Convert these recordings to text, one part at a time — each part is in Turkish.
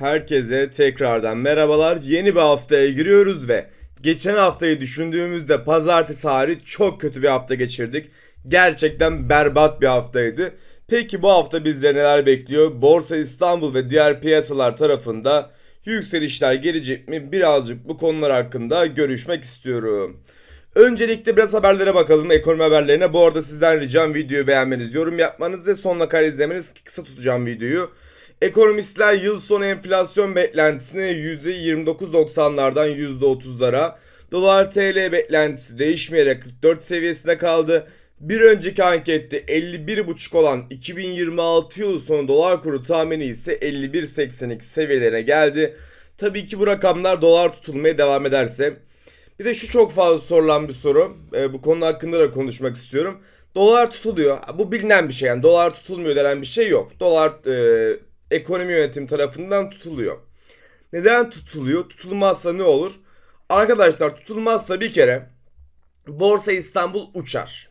Herkese tekrardan merhabalar. Yeni bir haftaya giriyoruz ve geçen haftayı düşündüğümüzde pazartesi hariç çok kötü bir hafta geçirdik. Gerçekten berbat bir haftaydı. Peki bu hafta bizleri neler bekliyor? Borsa İstanbul ve diğer piyasalar tarafında yükselişler gelecek mi? Birazcık bu konular hakkında görüşmek istiyorum. Öncelikle biraz haberlere bakalım ekonomi haberlerine. Bu arada sizden ricam videoyu beğenmeniz, yorum yapmanız ve sonuna kadar izlemeniz kısa tutacağım videoyu. Ekonomistler yıl sonu enflasyon beklentisini %29.90'lardan %30'lara, dolar TL beklentisi değişmeyerek 44 seviyesinde kaldı. Bir önceki ankette 51.5 olan 2026 yılı sonu dolar kuru tahmini ise 51.82 seviyelerine geldi. Tabii ki bu rakamlar dolar tutulmaya devam ederse. Bir de şu çok fazla sorulan bir soru. Ee, bu konu hakkında da konuşmak istiyorum. Dolar tutuluyor. Bu bilinen bir şey yani. Dolar tutulmuyor denen bir şey yok. Dolar e, ekonomi yönetim tarafından tutuluyor. Neden tutuluyor? Tutulmazsa ne olur? Arkadaşlar tutulmazsa bir kere Borsa İstanbul uçar.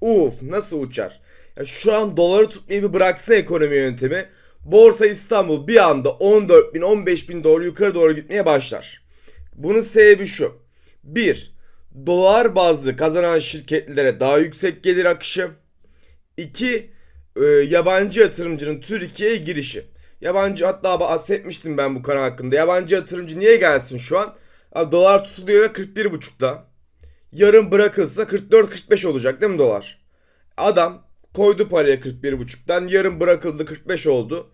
Uf nasıl uçar? Ya şu an doları tutmayı bir bıraksın ekonomi yönetimi. Borsa İstanbul bir anda 14 bin 15 bin doğru yukarı doğru gitmeye başlar. Bunun sebebi şu. 1. Dolar bazlı kazanan şirketlere daha yüksek gelir akışı. 2. yabancı yatırımcının Türkiye'ye girişi. Yabancı hatta bahsetmiştim ben bu konu hakkında. Yabancı yatırımcı niye gelsin şu an? Abi, dolar tutuluyor ve 41.5'ta. Yarın bırakılsa 44-45 olacak değil mi dolar? Adam koydu paraya 41.5'tan yarın bırakıldı 45 oldu.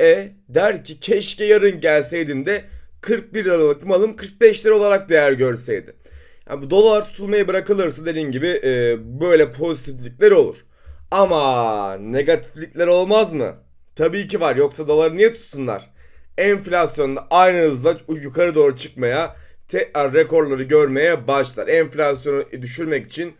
E der ki keşke yarın gelseydim de 41 liralık malım 45 lira olarak değer görseydi. Yani bu dolar tutulmaya bırakılırsa dediğin gibi e, böyle pozitiflikler olur. Ama negatiflikler olmaz mı? Tabii ki var. Yoksa doları niye tutsunlar? Enflasyonda aynı hızla yukarı doğru çıkmaya, tekrar rekorları görmeye başlar. Enflasyonu düşürmek için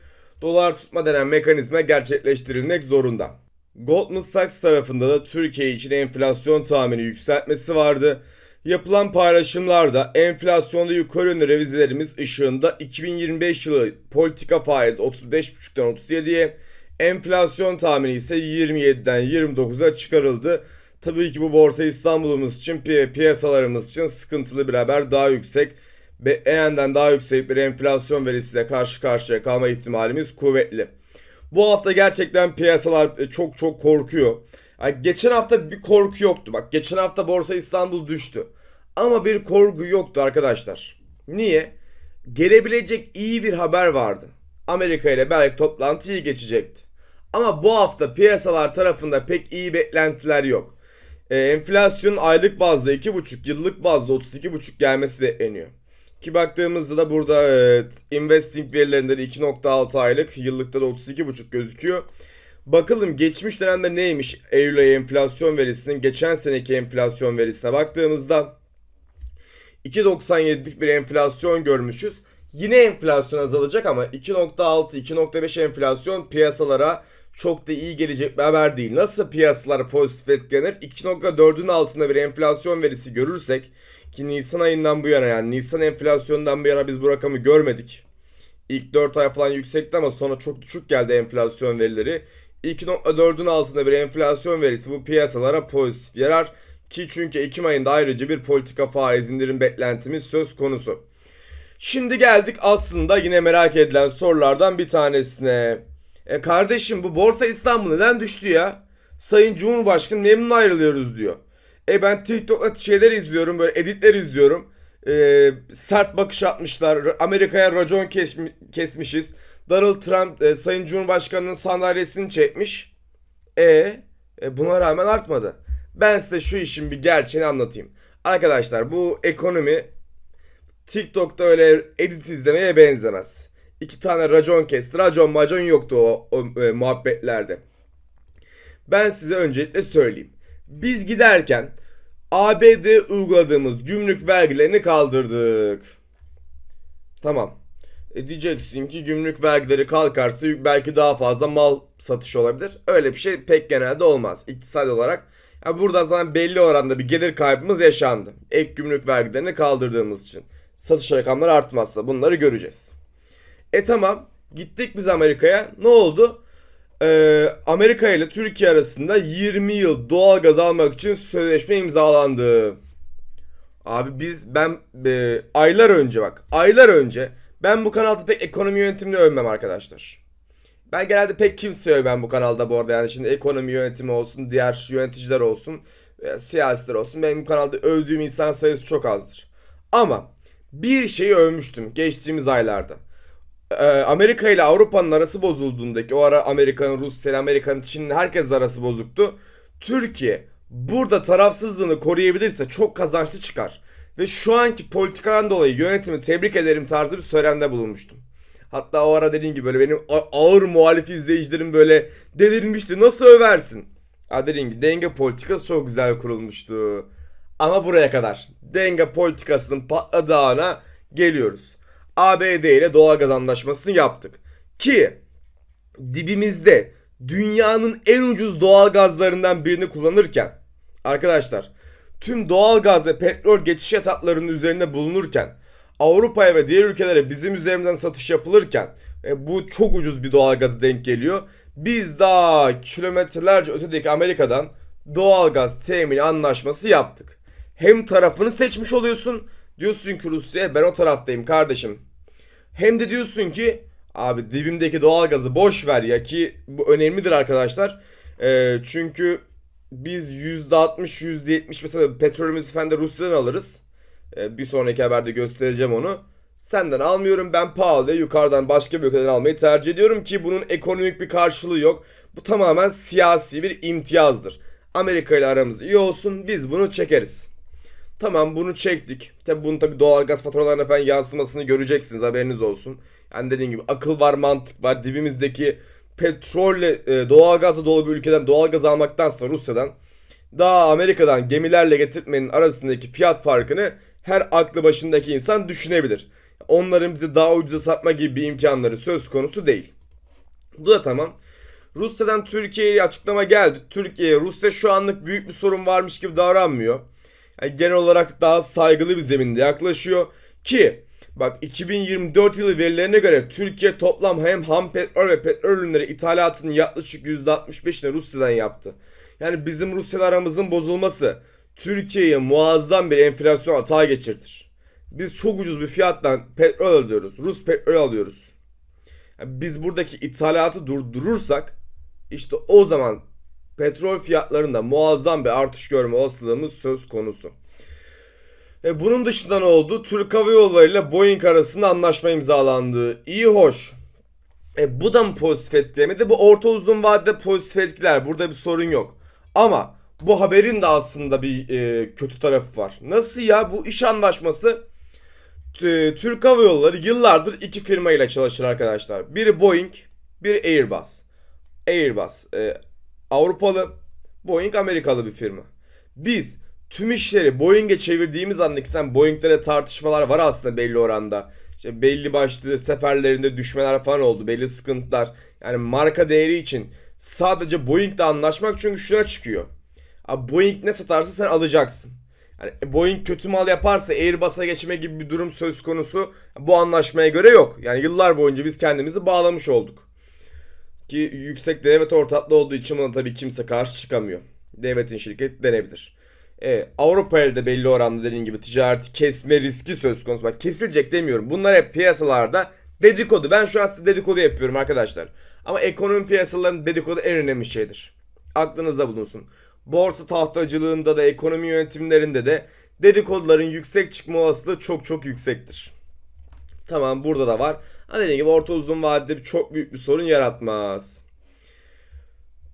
dolar tutma denen mekanizma gerçekleştirilmek zorunda. Goldman Sachs tarafında da Türkiye için enflasyon tahmini yükseltmesi vardı. Yapılan paylaşımlarda enflasyonda yukarı yönlü revizelerimiz ışığında 2025 yılı politika faiz 35.5'tan 37'ye, enflasyon tahmini ise 27'den 29'a çıkarıldı. Tabii ki bu borsa İstanbul'umuz için pi- piyasalarımız için sıkıntılı bir haber daha yüksek ve beğenden daha yüksek bir enflasyon verisiyle karşı karşıya kalma ihtimalimiz kuvvetli. Bu hafta gerçekten piyasalar e, çok çok korkuyor. Yani geçen hafta bir korku yoktu. Bak geçen hafta Borsa İstanbul düştü. Ama bir korku yoktu arkadaşlar. Niye? Gelebilecek iyi bir haber vardı. Amerika ile belki toplantı iyi geçecekti. Ama bu hafta piyasalar tarafında pek iyi beklentiler yok. Ee, enflasyonun aylık bazda 2,5 yıllık bazda 32,5 gelmesi bekleniyor. Ki baktığımızda da burada e, investing verilerinde de 2.6 aylık yıllıkta da 32,5 gözüküyor. Bakalım geçmiş dönemde neymiş Eylül ayı enflasyon verisinin geçen seneki enflasyon verisine baktığımızda 2.97'lik bir enflasyon görmüşüz. Yine enflasyon azalacak ama 2.6-2.5 enflasyon piyasalara çok da iyi gelecek bir haber değil. Nasıl piyasalar pozitif etkilenir? 2.4'ün altında bir enflasyon verisi görürsek ki Nisan ayından bu yana yani Nisan enflasyondan bu yana biz bu rakamı görmedik. İlk 4 ay falan yüksekti ama sonra çok düşük geldi enflasyon verileri. 2.4'ün altında bir enflasyon verisi bu piyasalara pozitif yarar. Ki çünkü Ekim ayında ayrıca bir politika faiz indirim beklentimiz söz konusu. Şimdi geldik aslında yine merak edilen sorulardan bir tanesine. E kardeşim bu Borsa İstanbul neden düştü ya? Sayın Cumhurbaşkanı memnun ayrılıyoruz diyor. E ben TikTok'ta şeyler izliyorum böyle editler izliyorum. E, sert bakış atmışlar. Amerika'ya racon kesmi- kesmişiz. Donald Trump e, Sayın Cumhurbaşkanı'nın sandalyesini çekmiş. E, e buna rağmen artmadı. Ben size şu işin bir gerçeğini anlatayım. Arkadaşlar bu ekonomi TikTok'ta öyle edit izlemeye benzemez. İki tane racon kesti. Racon macon yoktu o, o e, muhabbetlerde. Ben size öncelikle söyleyeyim. Biz giderken ABD uyguladığımız gümrük vergilerini kaldırdık. Tamam. E diyeceksin ki gümrük vergileri kalkarsa belki daha fazla mal satışı olabilir. Öyle bir şey pek genelde olmaz. İktisadi olarak ya burada zaten belli oranda bir gelir kaybımız yaşandı. Ek gümrük vergilerini kaldırdığımız için. Satış rakamları artmazsa bunları göreceğiz. E tamam gittik biz Amerika'ya. Ne oldu? Ee, Amerika ile Türkiye arasında 20 yıl doğal gaz almak için sözleşme imzalandı. Abi biz ben e, aylar önce bak aylar önce ben bu kanalda pek ekonomi yönetimini övmem arkadaşlar. Ben genelde pek kimse övmem bu kanalda bu arada yani şimdi ekonomi yönetimi olsun diğer yöneticiler olsun e, siyasiler olsun benim bu kanalda övdüğüm insan sayısı çok azdır. Ama bir şeyi övmüştüm geçtiğimiz aylarda. Ee, Amerika ile Avrupa'nın arası bozulduğundaki o ara Amerika'nın, Rusya ile Amerika'nın, Çin'in herkes arası bozuktu. Türkiye burada tarafsızlığını koruyabilirse çok kazançlı çıkar. Ve şu anki politikadan dolayı yönetimi tebrik ederim tarzı bir söylemde bulunmuştum. Hatta o ara dediğim gibi böyle benim ağır muhalif izleyicilerim böyle delirmişti. Nasıl översin? Ha dediğim gibi denge politikası çok güzel kurulmuştu. Ama buraya kadar. Denge politikasının patladığı ana geliyoruz. ABD ile doğalgaz anlaşmasını yaptık. Ki dibimizde dünyanın en ucuz doğalgazlarından birini kullanırken arkadaşlar tüm doğalgaz ve petrol geçiş hatlarının üzerinde bulunurken Avrupa'ya ve diğer ülkelere bizim üzerimizden satış yapılırken e, bu çok ucuz bir doğalgazı denk geliyor. Biz daha kilometrelerce ötedeki Amerika'dan doğalgaz temini anlaşması yaptık. Hem tarafını seçmiş oluyorsun. Diyorsun ki Rusya'ya ben o taraftayım kardeşim. Hem de diyorsun ki abi dibimdeki doğalgazı boş ver ya ki bu önemlidir arkadaşlar. Ee, çünkü biz %60 %70 mesela petrolümüzü falan da Rusya'dan alırız. Ee, bir sonraki haberde göstereceğim onu. Senden almıyorum ben pahalı yukarıdan başka bir ülkeden almayı tercih ediyorum ki bunun ekonomik bir karşılığı yok. Bu tamamen siyasi bir imtiyazdır. Amerika ile aramız iyi olsun biz bunu çekeriz. Tamam bunu çektik. Tabi bunun tabi doğalgaz faturalarına falan yansımasını göreceksiniz haberiniz olsun. Yani dediğim gibi akıl var mantık var. Dibimizdeki petrolle e, doğalgazla dolu bir ülkeden doğalgaz almaktansa Rusya'dan daha Amerika'dan gemilerle getirmenin arasındaki fiyat farkını her aklı başındaki insan düşünebilir. Onların bize daha ucuza satma gibi bir imkanları söz konusu değil. Bu da tamam. Rusya'dan Türkiye'ye açıklama geldi. Türkiye, Rusya şu anlık büyük bir sorun varmış gibi davranmıyor. Yani genel olarak daha saygılı bir zeminde yaklaşıyor. Ki bak 2024 yılı verilerine göre Türkiye toplam hem ham petrol ve petrol ürünleri ithalatının yaklaşık %65'ini Rusya'dan yaptı. Yani bizim Rusya'da aramızın bozulması Türkiye'ye muazzam bir enflasyon hata geçirtir. Biz çok ucuz bir fiyattan petrol alıyoruz. Rus petrol alıyoruz. Yani biz buradaki ithalatı durdurursak işte o zaman petrol fiyatlarında muazzam bir artış görme olasılığımız söz konusu. E, bunun dışında ne oldu? Türk Hava Yolları ile Boeing arasında anlaşma imzalandı. İyi hoş. E, bu da mı pozitif etkilemedi? Bu orta uzun vadede pozitif etkiler. Burada bir sorun yok. Ama bu haberin de aslında bir e, kötü tarafı var. Nasıl ya? Bu iş anlaşması Türk Hava Yolları yıllardır iki firma ile çalışır arkadaşlar. Biri Boeing, biri Airbus. Airbus e, Avrupalı, Boeing Amerikalı bir firma. Biz tüm işleri Boeing'e çevirdiğimiz anda ki sen Boeing'lere tartışmalar var aslında belli oranda. İşte belli başlı seferlerinde düşmeler falan oldu. Belli sıkıntılar. Yani marka değeri için sadece Boeing'le anlaşmak çünkü şuna çıkıyor. Abi Boeing ne satarsa sen alacaksın. Yani Boeing kötü mal yaparsa Airbus'a geçme gibi bir durum söz konusu bu anlaşmaya göre yok. Yani yıllar boyunca biz kendimizi bağlamış olduk. Ki yüksek devlet ortaklığı olduğu için buna tabii kimse karşı çıkamıyor. Devletin şirketi denebilir. E, Avrupa ile de belli oranda dediğim gibi ticareti kesme riski söz konusu. Bak kesilecek demiyorum. Bunlar hep piyasalarda dedikodu. Ben şu an size dedikodu yapıyorum arkadaşlar. Ama ekonomi piyasalarının dedikodu en önemli şeydir. Aklınızda bulunsun. Borsa tahtacılığında da ekonomi yönetimlerinde de dedikoduların yüksek çıkma olasılığı çok çok yüksektir. Tamam burada da var. Ha dediğim gibi orta uzun vadede çok büyük bir sorun yaratmaz.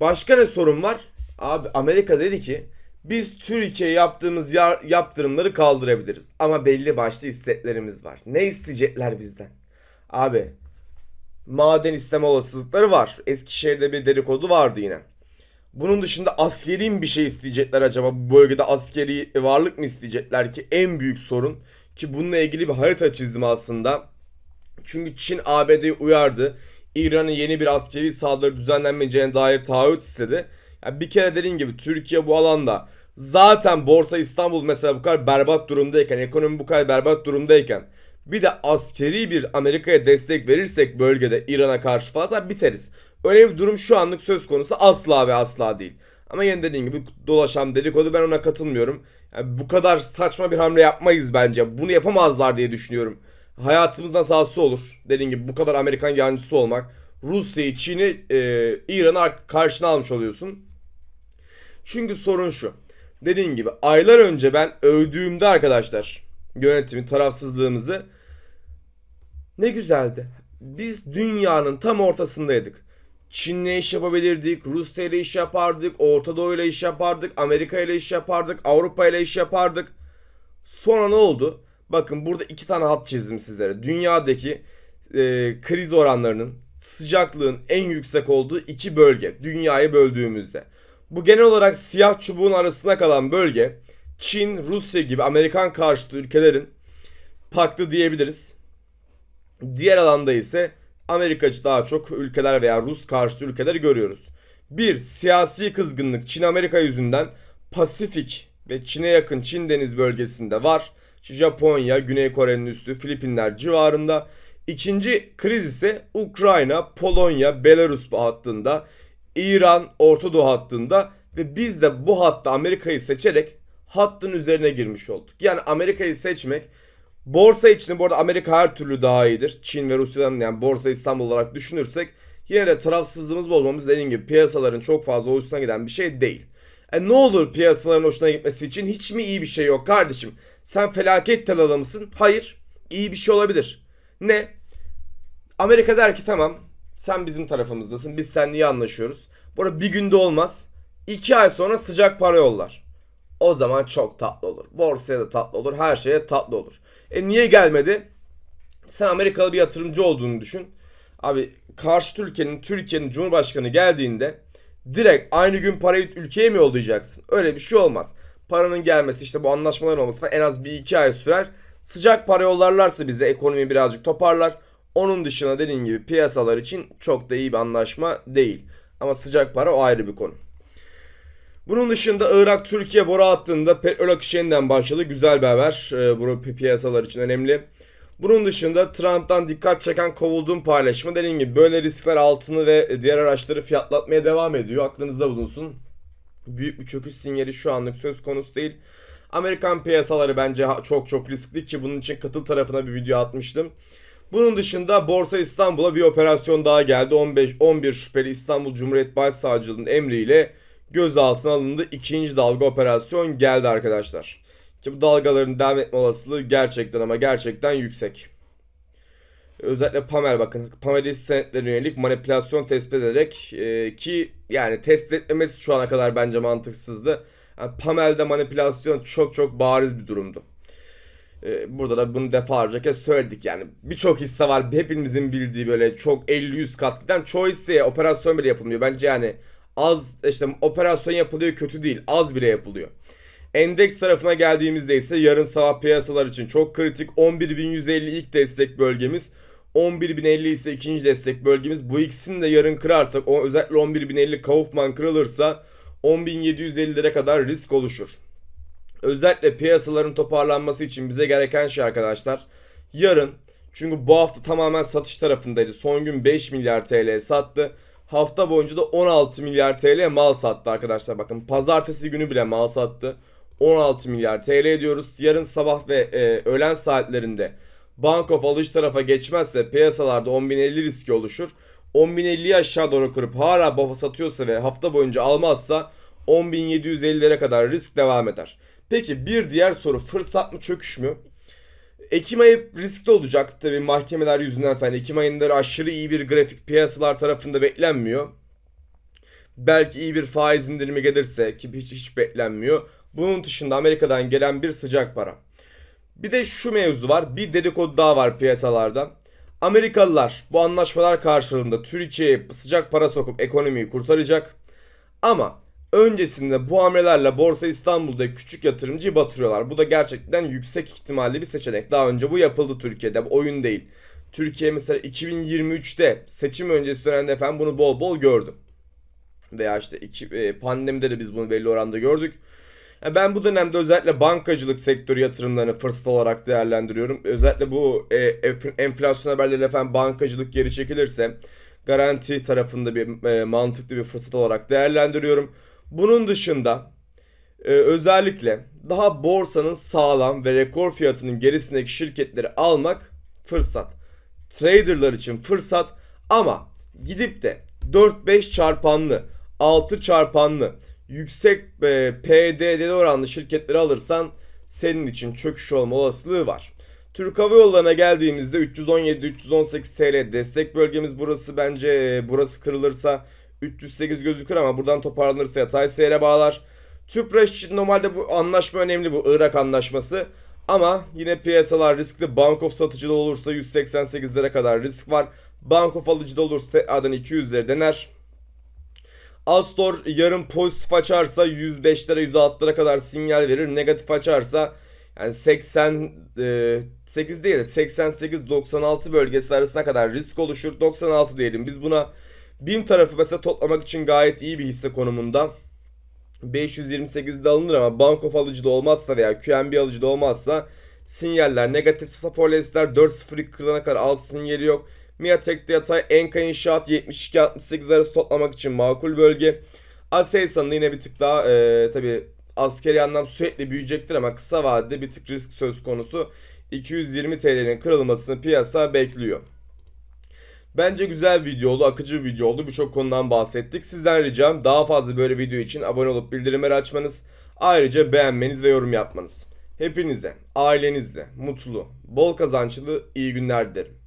Başka ne sorun var? Abi Amerika dedi ki biz Türkiye yaptığımız yar- yaptırımları kaldırabiliriz. Ama belli başlı isteklerimiz var. Ne isteyecekler bizden? Abi maden isteme olasılıkları var. Eskişehir'de bir dedikodu vardı yine. Bunun dışında askeri mi bir şey isteyecekler acaba? Bu bölgede askeri varlık mı isteyecekler ki? En büyük sorun. Ki bununla ilgili bir harita çizdim aslında. Çünkü Çin ABD'yi uyardı. İran'ın yeni bir askeri saldırı düzenlenmeyeceğine dair taahhüt istedi. Yani bir kere dediğim gibi Türkiye bu alanda zaten Borsa İstanbul mesela bu kadar berbat durumdayken, ekonomi bu kadar berbat durumdayken bir de askeri bir Amerika'ya destek verirsek bölgede İran'a karşı zaten biteriz. Öyle bir durum şu anlık söz konusu asla ve asla değil. Ama yine dediğim gibi dolaşan dedikodu ben ona katılmıyorum. Yani bu kadar saçma bir hamle yapmayız bence. Bunu yapamazlar diye düşünüyorum. Hayatımızın hatası olur. Dediğim gibi bu kadar Amerikan yancısı olmak. Rusya'yı, Çin'i, e, İran'ı ar- karşına almış oluyorsun. Çünkü sorun şu. Dediğim gibi aylar önce ben övdüğümde arkadaşlar yönetimi, tarafsızlığımızı ne güzeldi. Biz dünyanın tam ortasındaydık. Çin'le iş yapabilirdik, Rusya ile iş yapardık, Orta Doğu ile iş yapardık, Amerika ile iş yapardık, Avrupa ile iş yapardık. Sonra ne oldu? Bakın burada iki tane hat çizdim sizlere. Dünyadaki e, kriz oranlarının sıcaklığın en yüksek olduğu iki bölge. Dünyayı böldüğümüzde. Bu genel olarak siyah çubuğun arasında kalan bölge Çin, Rusya gibi Amerikan karşıtı ülkelerin paktı diyebiliriz. Diğer alanda ise Amerikacı daha çok ülkeler veya Rus karşıtı ülkeleri görüyoruz. Bir, siyasi kızgınlık Çin-Amerika yüzünden Pasifik ve Çin'e yakın Çin deniz bölgesinde var. Japonya, Güney Kore'nin üstü, Filipinler civarında. İkinci kriz ise Ukrayna, Polonya, Belarus hattında, İran, Orta Doğu hattında ve biz de bu hatta Amerika'yı seçerek hattın üzerine girmiş olduk. Yani Amerika'yı seçmek Borsa için bu arada Amerika her türlü daha iyidir. Çin ve Rusya'dan yani Borsa İstanbul olarak düşünürsek yine de tarafsızlığımız bozmamız dediğim gibi piyasaların çok fazla hoşuna giden bir şey değil. E ne olur piyasaların hoşuna gitmesi için hiç mi iyi bir şey yok kardeşim? Sen felaket talalı mısın? Hayır. İyi bir şey olabilir. Ne? Amerika der ki tamam sen bizim tarafımızdasın biz seninle iyi anlaşıyoruz. Bu arada bir günde olmaz. İki ay sonra sıcak para yollar. O zaman çok tatlı olur. Borsaya da tatlı olur. Her şeye tatlı olur. E niye gelmedi? Sen Amerikalı bir yatırımcı olduğunu düşün. Abi karşı ülkenin, Türkiye'nin Cumhurbaşkanı geldiğinde direkt aynı gün parayı ülkeye mi yollayacaksın? Öyle bir şey olmaz. Paranın gelmesi işte bu anlaşmaların olması falan en az bir iki ay sürer. Sıcak para yollarlarsa bize ekonomi birazcık toparlar. Onun dışında dediğim gibi piyasalar için çok da iyi bir anlaşma değil. Ama sıcak para o ayrı bir konu. Bunun dışında Irak-Türkiye boru hattında petrol akışı yeniden başladı. Güzel bir haber. Ee, bu piyasalar için önemli. Bunun dışında Trump'tan dikkat çeken kovulduğum paylaşımı dediğim gibi böyle riskler altını ve diğer araçları fiyatlatmaya devam ediyor. Aklınızda bulunsun. Büyük bir çöküş sinyali şu anlık söz konusu değil. Amerikan piyasaları bence çok çok riskli ki bunun için katıl tarafına bir video atmıştım. Bunun dışında Borsa İstanbul'a bir operasyon daha geldi. 15 11 şüpheli İstanbul Cumhuriyet Başsavcılığı'nın emriyle gözaltına alındı. İkinci dalga operasyon geldi arkadaşlar. Ki bu dalgaların devam etme olasılığı gerçekten ama gerçekten yüksek. Özellikle Pamel bakın. Pamel'i senetlerine yönelik manipülasyon tespit ederek e, ki yani tespit etmemesi şu ana kadar bence mantıksızdı. Yani Pamel'de manipülasyon çok çok bariz bir durumdu. E, burada da bunu defalarca kez söyledik yani. Birçok hisse var hepimizin bildiği böyle çok 50-100 kat giden çoğu hisseye operasyon bile yapılmıyor. Bence yani az işte operasyon yapılıyor kötü değil az bile yapılıyor. Endeks tarafına geldiğimizde ise yarın sabah piyasalar için çok kritik 11.150 ilk destek bölgemiz 11.050 ise ikinci destek bölgemiz. Bu ikisini de yarın kırarsak o özellikle 11.050 Kaufman kırılırsa 10.750'lere kadar risk oluşur. Özellikle piyasaların toparlanması için bize gereken şey arkadaşlar yarın çünkü bu hafta tamamen satış tarafındaydı. Son gün 5 milyar TL sattı. Hafta boyunca da 16 milyar TL mal sattı arkadaşlar. Bakın pazartesi günü bile mal sattı. 16 milyar TL diyoruz. Yarın sabah ve e, öğlen saatlerinde Bank of alış tarafa geçmezse piyasalarda 10.050 riski oluşur. 10.050'yi aşağı doğru kırıp hala BOF'a satıyorsa ve hafta boyunca almazsa 10.750'lere kadar risk devam eder. Peki bir diğer soru fırsat mı çöküş mü? Ekim ayı riskli olacak tabi mahkemeler yüzünden falan. Ekim ayında aşırı iyi bir grafik piyasalar tarafında beklenmiyor. Belki iyi bir faiz indirimi gelirse ki hiç, hiç beklenmiyor. Bunun dışında Amerika'dan gelen bir sıcak para. Bir de şu mevzu var. Bir dedikodu daha var piyasalarda. Amerikalılar bu anlaşmalar karşılığında Türkiye'ye sıcak para sokup ekonomiyi kurtaracak. Ama öncesinde bu hamlelerle Borsa İstanbul'da küçük yatırımcıyı batırıyorlar. Bu da gerçekten yüksek ihtimalli bir seçenek. Daha önce bu yapıldı Türkiye'de. Bu oyun değil. Türkiye mesela 2023'te seçim öncesi dönemde efendim bunu bol bol gördü. Veya işte iki, e, pandemide de biz bunu belli oranda gördük. Ben bu dönemde özellikle bankacılık sektörü yatırımlarını fırsat olarak değerlendiriyorum. Özellikle bu e, enflasyon haberleri efendim bankacılık geri çekilirse garanti tarafında bir e, mantıklı bir fırsat olarak değerlendiriyorum. Bunun dışında e, özellikle daha borsanın sağlam ve rekor fiyatının gerisindeki şirketleri almak fırsat. Traderlar için fırsat ama gidip de 4-5 çarpanlı, 6 çarpanlı, yüksek e, PDD oranlı şirketleri alırsan senin için çöküş olma olasılığı var. Türk Hava Yolları'na geldiğimizde 317-318 TL destek bölgemiz burası. Bence e, burası kırılırsa 308 gözükür ama buradan toparlanırsa yatay seyre bağlar. Tüpraş için normalde bu anlaşma önemli bu Irak anlaşması. Ama yine piyasalar riskli. Bank of satıcıda olursa 188'lere kadar risk var. Bank of alıcıda olursa tekrardan 200'leri dener. Astor yarın pozitif açarsa 105'lere 106'lara kadar sinyal verir. Negatif açarsa yani 80 e, 8 değil 88-96 bölgesi arasına kadar risk oluşur. 96 diyelim. Biz buna BİM tarafı mesela toplamak için gayet iyi bir hisse konumunda. 528'de alınır ama Bank of alıcıda olmazsa veya QNB alıcıda olmazsa sinyaller negatif Sapolistler 4.02 kırılana kadar al sinyali yok. Miatek'te yatay Enka İnşaat 72-68 arası toplamak için makul bölge. Aselsan'ın yine bir tık daha e, tabi askeri anlam sürekli büyüyecektir ama kısa vadede bir tık risk söz konusu. 220 TL'nin kırılmasını piyasa bekliyor. Bence güzel bir video oldu, akıcı bir video oldu. Birçok konudan bahsettik. Sizden ricam daha fazla böyle video için abone olup bildirimleri açmanız. Ayrıca beğenmeniz ve yorum yapmanız. Hepinize, ailenizle, mutlu, bol kazançlı iyi günler dilerim.